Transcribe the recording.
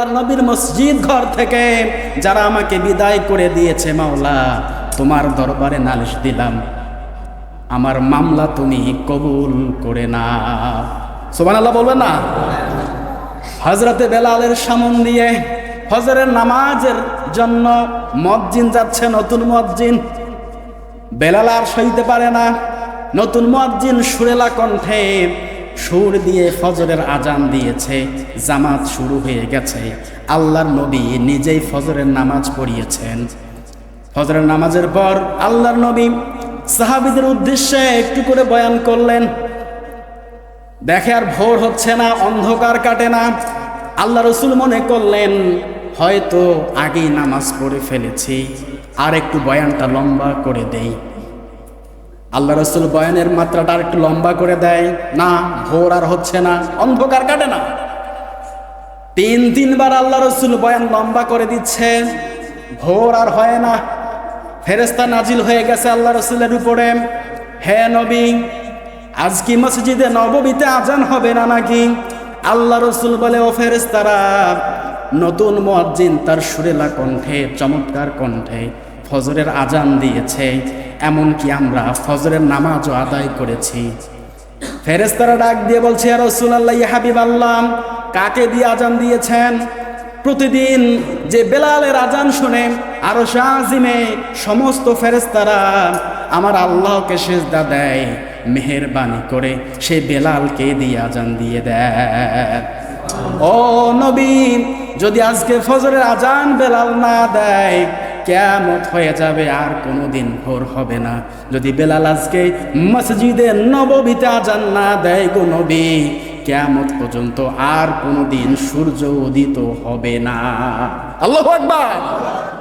আল্লাহর নবীর মসজিদ ঘর থেকে যারা আমাকে বিদায় করে দিয়েছে, মাওলা, তোমার দরবারে নালিশ দিলাম। আমার মামলা তুমি কবুল করে না সোমান আল্লাহ বলবেন না? হজরতে বেলালের সামন দিয়ে হজরের নামাজের জন্য মজ্জিন যাচ্ছে, নতুন মজ্জিন বেলাল আর সইতে পারে না। নতুন মজ্জিন সুরেলা কণ্ঠে সুর দিয়ে ফজরের আজান দিয়েছে, জামাত শুরু হয়ে গেছে। আল্লাহর নবী নিজেই ফজরের নামাজ পড়িয়েছেন। ফজরের নামাজের পর আল্লাহর নবী সাহাবিদের উদ্দেশ্যে একটু করে বয়ান করলেন। দেখে আর ভোর হচ্ছে না, অন্ধকার কাটে না। আল্লাহ রসুল মনে করলেন, হয়তো আগেই নামাজ পড়ে ফেলেছি। আর একটু বয়ানটা লম্বা করে দেই। আল্লাহ রসুল বয়ানের মাত্রাটা একটু লম্বা করে দেয়। না ভোর আর হচ্ছে না, অন্ধকার কাটে না। তিন, তিনবার আল্লাহ রসুল বয়ান লম্বা করে দিচ্ছে। ভোর আর হয় না। ফেরেস্তা নাজিল হয়ে গেছে আল্লাহ রসুলের উপরে। হে নবী, আজ কি মসজিদে নববীতে আজান হবে না নাকি? আল্লাহ রসুল বলে, ও ফেরেস্তারা নতুন মুয়াজ্জিন তার সুরেলা কণ্ঠে, চমৎকার কণ্ঠে ফজরের আজান দিয়েছে, এমনকি আমরা ফজরের নামাজও আদায় করেছি। ফেরেস্তারা ডাক দিয়ে বলছে আর রসুলাল্লাহ হাবিব আল্লাহ কাকে দিয়ে আজান দিয়েছেন? প্রতিদিন যে বেলালের আজান শুনে আরও শাহিমে সমস্ত ফেরেস্তারা আমার আল্লাহকে সেজদা দেয়, মেহেরবানি করে সে বেলালকে দিয়ে আজান দিয়ে দেয়। ও নবীন যদি আজকে ফজরের আজান বেলাল না দেয় কেমত হয়ে যাবে আর কোনো দিন ভোর হবে না। যদি বেলাল আজকে মসজিদে নববিতে আজান না দেয় গো নবী কেমত পর্যন্ত আর কোনো দিন সূর্য উদিত হবে না। আল্লাহ আকবার।